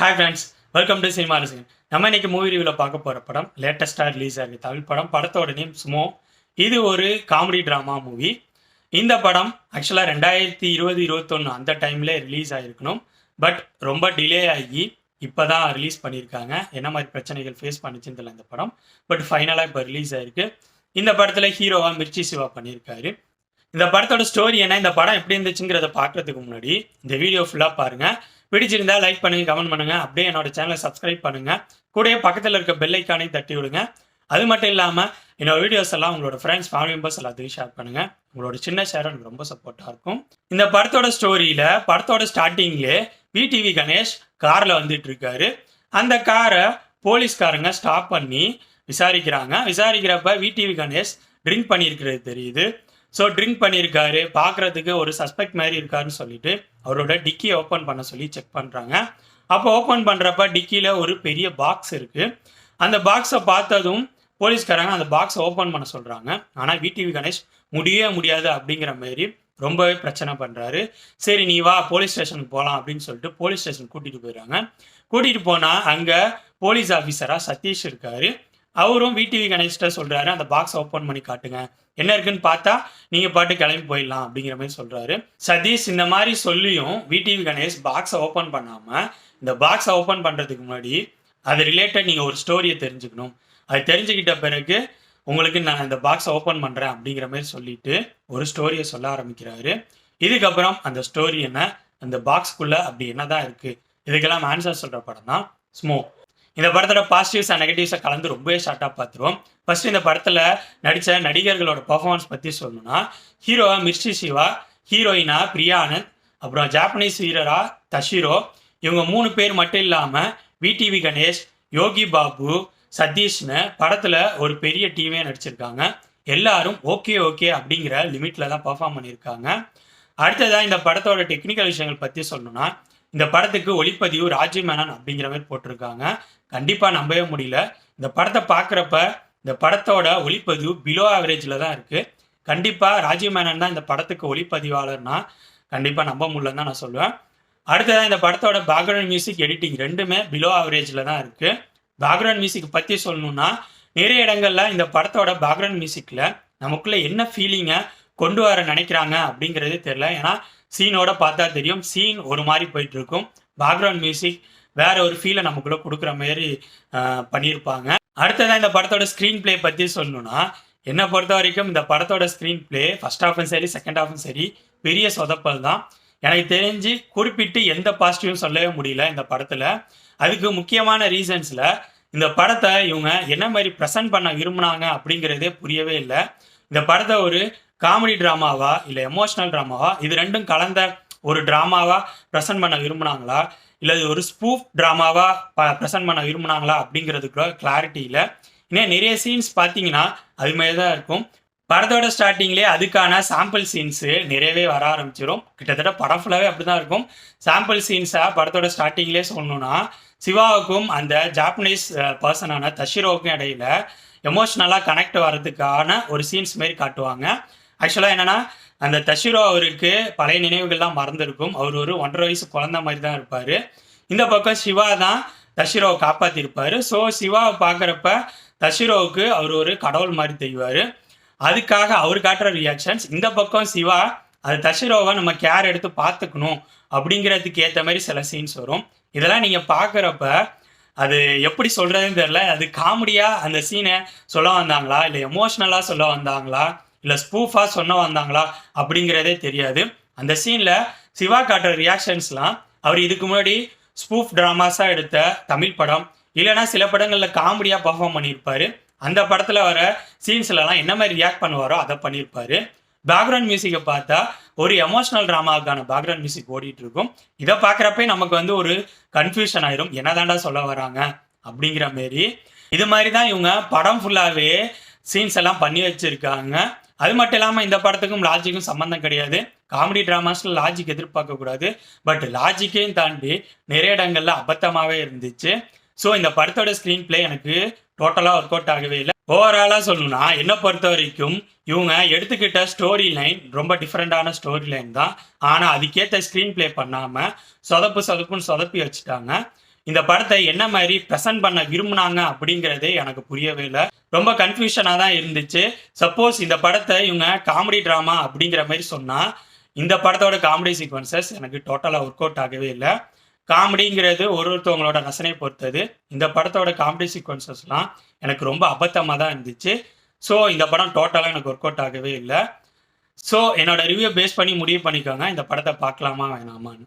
Hi friends welcome to cinema Rasigan நம்ம இன்னைக்கு movie ரிவியூவில் பார்க்க போகிற படம் லேட்டஸ்ட்டாக ரிலீஸ் ஆகிருக்கு தமிழ் படம் படத்தோட நேம் சுமோ. இது ஒரு காமெடி ட்ராமா மூவி இந்த படம் ஆக்சுவலாக ரெண்டாயிரத்தி இருபது இருபத்தொன்று அந்த டைமில் ரிலீஸ் ஆகிருக்கணும் பட் ரொம்ப டிலே ஆகி இப்போ தான் ரிலீஸ் பண்ணியிருக்காங்க. என்ன மாதிரி பிரச்சனைகள் ஃபேஸ் பண்ணிச்சுன்னு தெரியல இந்த படம். பட் ஃபைனலாக இப்போ ரிலீஸ் ஆயிருக்கு. இந்த படத்தில் ஹீரோவாக மிர்ச்சி சிவா பண்ணியிருக்காரு. இந்த படத்தோட ஸ்டோரி என்ன? இந்த படம் எப்படி இருந்துச்சுங்கிறத பார்க்கறதுக்கு முன்னாடி இந்த வீடியோ ஃபுல்லாக பாருங்கள் பிடிச்சிருந்தா லைக் பண்ணுங்க கமெண்ட் பண்ணுங்க. அப்படியே என்னோட சேனலை சப்ஸ்கிரைப் பண்ணுங்க. கூடயே பக்கத்தில் இருக்க பெல் தட்டி விடுங்க. அது மட்டும் இல்லாமல் என்னோட வீடியோஸ் எல்லாம் உங்களோட ஃப்ரெண்ட்ஸ் ஃபேமிலி மெம்பர்ஸ் எல்லாத்தையும் ஷேர் பண்ணுங்க. உங்களோட சின்ன ஷேர் எனக்கு ரொம்ப சப்போர்ட்டாக இருக்கும். இந்த படத்தோட ஸ்டோரியில படத்தோட ஸ்டார்டிங்லே விடிவி கணேஷ் காரில் வந்துட்டு இருக்காரு. அந்த காரை போலீஸ்காரங்க ஸ்டாப் பண்ணி விசாரிக்கிறாங்க. விசாரிக்கிறப்ப விடிவி கணேஷ் ட்ரிங்க் பண்ணியிருக்கிறது தெரியுது. ஸோ ட்ரிங்க் பண்ணியிருக்காரு. பார்க்குறதுக்கு ஒரு சஸ்பெக்ட் மாதிரி இருக்காருன்னு சொல்லிட்டு அவரோட டிக்கியை ஓப்பன் பண்ண சொல்லி செக் பண்ணுறாங்க அப்போ ஓப்பன் பண்ணுறப்ப டிக்கியில் ஒரு பெரிய பாக்ஸ் இருக்குது அந்த பாக்ஸை பார்த்ததும் போலீஸ்காரங்க அந்த பாக்ஸை ஓப்பன் பண்ண சொல்கிறாங்க ஆனால் விடிவி கணேஷ் முடியவே முடியாது அப்படிங்கிற மாதிரி ரொம்பவே பிரச்சனை பண்ணுறாரு சரி நீ வா போலீஸ் ஸ்டேஷனுக்கு போகலாம் அப்படின்னு சொல்லிட்டு போலீஸ் ஸ்டேஷன் கூட்டிகிட்டு போயிடுறாங்க. கூட்டிகிட்டு போனால் அங்கே போலீஸ் ஆஃபீஸராக சதீஷ் இருக்காரு. அவரும் விடிவி கணேஷ்கிட்ட சொல்கிறாரு அந்த பாக்ஸ் ஓப்பன் பண்ணி காட்டுங்க. என்ன இருக்குன்னு பார்த்தா நீங்கள் பாட்டு கிளம்பி போயிடலாம் அப்படிங்கிற மாதிரி சொல்கிறாரு சதீஷ் இந்த மாதிரி சொல்லியும் விடிவி கணேஷ் பாக்ஸை ஓப்பன் பண்ணாமல் இந்த பாக்ஸை ஓப்பன் பண்ணுறதுக்கு முன்னாடி அது ரிலேட்டட் நீங்கள் ஒரு ஸ்டோரியை தெரிஞ்சுக்கணும். அது தெரிஞ்சுக்கிட்ட பிறகு உங்களுக்கு நான் இந்த பாக்ஸை ஓப்பன் பண்ணுறேன் அப்படிங்கிற மாதிரி சொல்லிட்டு ஒரு ஸ்டோரியை சொல்ல ஆரம்பிக்கிறாரு. இதுக்கப்புறம் அந்த ஸ்டோரி என்ன அந்த பாக்ஸ்க்குள்ளே அப்படி என்னதான் இருக்குது இதுக்கெல்லாம் ஆன்சர் சொல்கிற படம் தான் ஸ்மோ இந்த படத்தோட பாசிட்டிவ்ஸ் அண்ட் நெகட்டிவ்ஸை கலந்து ரொம்பவே ஷார்ட்டாக பார்த்துருவோம். ஃபர்ஸ்ட் இந்த படத்தில் நடித்த நடிகர்களோட பர்ஃபார்மன்ஸ் பற்றி சொல்லணும்னா ஹீரோவா மிர்ஷி சிவா ஹீரோயினா பிரியா ஆனந்த் அப்புறம் ஜாப்பனீஸ் வீரரா தஷிரோ இவங்க மூணு பேர் மட்டும் இல்லாமல் விடிவி கணேஷ் யோகி பாபு சதீஷ்னு படத்தில் ஒரு பெரிய டீமே நடிச்சிருக்காங்க. எல்லாரும் ஓகே ஓகே அப்படிங்கிற லிமிட்டில் தான் பர்ஃபார்ம் பண்ணியிருக்காங்க. அடுத்ததாக இந்த படத்தோட டெக்னிக்கல் விஷயங்கள் பற்றி சொல்லணும்னா இந்த படத்துக்கு ஒளிப்பதிவு ராஜீவ் மேனன் அப்படிங்கிற மாதிரி போட்டிருக்காங்க. கண்டிப்பாக நம்பவே முடியல. இந்த படத்தை பார்க்குறப்ப இந்த படத்தோட ஒளிப்பதிவு பிலோ ஆவரேஜில் தான் இருக்குது கண்டிப்பாக ராஜீவ் மேனன் தான் இந்த படத்துக்கு ஒளிப்பதிவாளர்னா கண்டிப்பாக நம்ப முடியலன்னு தான் நான் சொல்லுவேன். அடுத்ததான் இந்த படத்தோட பேக்ரவுண்ட் மியூசிக் எடிட்டிங் ரெண்டுமே பிலோ ஆவரேஜில் தான் இருக்குது பேக்ரவுண்ட் மியூசிக் பற்றி சொல்லணும்னா நிறைய இடங்களில் இந்த படத்தோட பேக்ரவுண்ட் மியூசிக்கில் நமக்குள்ளே என்ன ஃபீலிங்கை கொண்டு வர நினைக்கிறாங்க அப்படிங்கிறதே தெரியல. ஏன்னா சீனோட பார்த்தா தெரியும். சீன் ஒரு மாதிரி போயிட்டு இருக்கும். பேக்ரவுண்ட் மியூசிக் வேற ஒரு ஃபீலை நமக்குள்ள கொடுக்குற மாதிரி பண்ணியிருப்பாங்க. அடுத்ததான் இந்த படத்தோட ஸ்க்ரீன் ப்ளே பற்றி சொல்லணும்னா என்னை பொறுத்த வரைக்கும் இந்த படத்தோட ஸ்க்ரீன் ப்ளே ஃபர்ஸ்ட் ஹாஃபும் சரி செகண்ட் ஹாஃபும் சரி பெரிய சொதப்பல் தான். எனக்கு தெரிஞ்சு குறிப்பிட்டு எந்த பாசிட்டிவும் சொல்லவே முடியல இந்த படத்தில். அதுக்கு முக்கியமான ரீசன்ஸில் இந்த படத்தை இவங்க என்ன மாதிரி ப்ரெசன்ட் பண்ண விரும்புனாங்க அப்படிங்கிறதே புரியவே இல்லை. இந்த படத்தை ஒரு காமெடி ட்ராமாவா இல்லை எமோஷனல் ட்ராமாவா இது ரெண்டும் கலந்த ஒரு ட்ராமாவா ப்ரெசன்ட் பண்ண விரும்புனாங்களா? இல்லை இது ஒரு ஸ்பூஃப் ட்ராமாவாக ப்ரெசென்ட் பண்ண விரும்புனாங்களா அப்படிங்கிறதுக்கு கிளாரிட்டி இல்லை. இன்னும் நிறைய சீன்ஸ் பார்த்தீங்கன்னா அது மாதிரி தான் இருக்கும். படத்தோட ஸ்டார்டிங்லேயே அதுக்கான சாம்பிள் சீன்ஸு நிறையவே வர ஆரம்பிச்சிடும் கிட்டத்தட்ட படம் ஃபுல்லாகவே அப்படி தான் இருக்கும். சாம்பிள் சீன்ஸாக படத்தோட ஸ்டார்டிங்லேயே சொல்லணும்னா சிவாவுக்கும் அந்த ஜாப்பனீஸ் பர்சனான தஷிரோவுக்கும் இடையில எமோஷ்னலாக கனெக்ட் வர்றதுக்கான ஒரு சீன்ஸ் மாரி காட்டுவாங்க. ஆக்சுவலாக என்னென்னா அந்த தஷிரோ அவருக்கு பழைய நினைவுகள்லாம் மறந்துருக்கும். அவர் ஒரு ஒன்றரை வயசு குழந்த மாதிரி தான் இருப்பார். இந்த பக்கம் சிவா தான் தஷிரோவை காப்பாற்றிருப்பார் ஸோ சிவாவை பார்க்குறப்ப தஷிரோவுக்கு அவர் ஒரு கடவுள் மாதிரி தெரிவார். அதுக்காக அவர் காட்டுற ரியாக்ஷன்ஸ் இந்த பக்கம் சிவா அது தஷிரோவை நம்ம கேர் எடுத்து பார்த்துக்கணும். அப்படிங்கிறதுக்கு ஏற்ற மாதிரி சில சீன்ஸ் வரும். இதெல்லாம் நீங்கள் பார்க்குறப்ப அது எப்படி சொல்கிறதுன்னு தெரில அது காமெடியாக அந்த சீனை சொல்ல வந்தாங்களா? இல்லை எமோஷ்னலாக சொல்ல வந்தாங்களா? இல்லை ஸ்பூஃபாக சொன்ன வந்தாங்களா அப்படிங்கிறதே தெரியாது. அந்த சீனில் சிவா காட்டுற ரியாக்ஷன்ஸ்லாம் அவர் இதுக்கு முன்னாடி ஸ்பூஃப் ட்ராமாஸாக எடுத்த தமிழ் படம். இல்லைன்னா சில படங்களில் காமெடியாக பர்ஃபார்ம் பண்ணியிருப்பார். அந்த படத்தில் வர சீன்ஸ்லலாம் என்ன மாதிரி ரியாக்ட் பண்ணுவாரோ அதை பண்ணியிருப்பார். பேக்ரவுண்ட் மியூசிக்கை பார்த்தா ஒரு எமோஷனல் ட்ராமாவுக்கான பேக்ரவுண்ட் மியூசிக் ஓடிட்டு இருக்கும் இதை பார்க்குறப்பே நமக்கு வந்து ஒரு கன்ஃபியூஷன் ஆயிரும். என்னதாண்டா சொல்ல வராங்க அப்படிங்கிற மாரி. இது மாதிரி தான் இவங்க படம் ஃபுல்லாகவே சீன்ஸ் எல்லாம் பண்ணி வச்சுருக்காங்க. அது மட்டும் இல்லாமல் இந்த படத்துக்கும் லாஜிக்கும் சம்மந்தம் கிடையாது. காமெடி ட்ராமாஸில் லாஜிக் எதிர்பார்க்கக்கூடாது பட் லாஜிக்கையும் தாண்டி நிறைய இடங்கள்ல அபத்தமாகவே இருந்துச்சு. ஸோ இந்த படத்தோட ஸ்க்ரீன் ப்ளே எனக்கு டோட்டலாக ஒர்க் அவுட் ஆகவே இல்லை. ஓவராலாக சொல்லணும்னா என்னை பொறுத்த வரைக்கும் இவங்க எடுத்துக்கிட்ட ஸ்டோரி லைன் ரொம்ப டிஃப்ரெண்டான ஸ்டோரி லைன் தான். ஆனால் அதுக்கேற்ற ஸ்க்ரீன் ப்ளே பண்ணாமல் சொதப்பு சொதப்புன்னு சொதப்பி வச்சுட்டாங்க. இந்த படத்தை என்ன மாதிரி ப்ரெசென்ட் பண்ண விரும்புனாங்க அப்படிங்கிறதே எனக்கு புரியவே இல்லை. ரொம்ப கன்ஃபியூஷனாக தான் இருந்துச்சு. சப்போஸ் இந்த படத்தை இவங்க காமெடி ட்ராமா அப்படிங்கிற மாதிரி சொன்னால் இந்த படத்தோட காமெடி சீக்வன்சஸ் எனக்கு டோட்டலாக ஒர்க் அவுட் ஆகவே இல்லை. காமெடிங்கிறது ஒரு ஒருத்தவங்களோட ரசனை பொறுத்தது. இந்த படத்தோட காமெடி சீக்வன்சஸ்லாம் எனக்கு ரொம்ப அபத்தமாக தான் இருந்துச்சு. ஸோ இந்த படம் டோட்டலாக எனக்கு ஒர்க் அவுட் ஆகவே இல்லை. ஸோ என்னோட ரிவ்யூ பேஸ் பண்ணி முடிவு பண்ணிக்கோங்க. இந்த படத்தை பார்க்கலாமா வேணாமான்னு.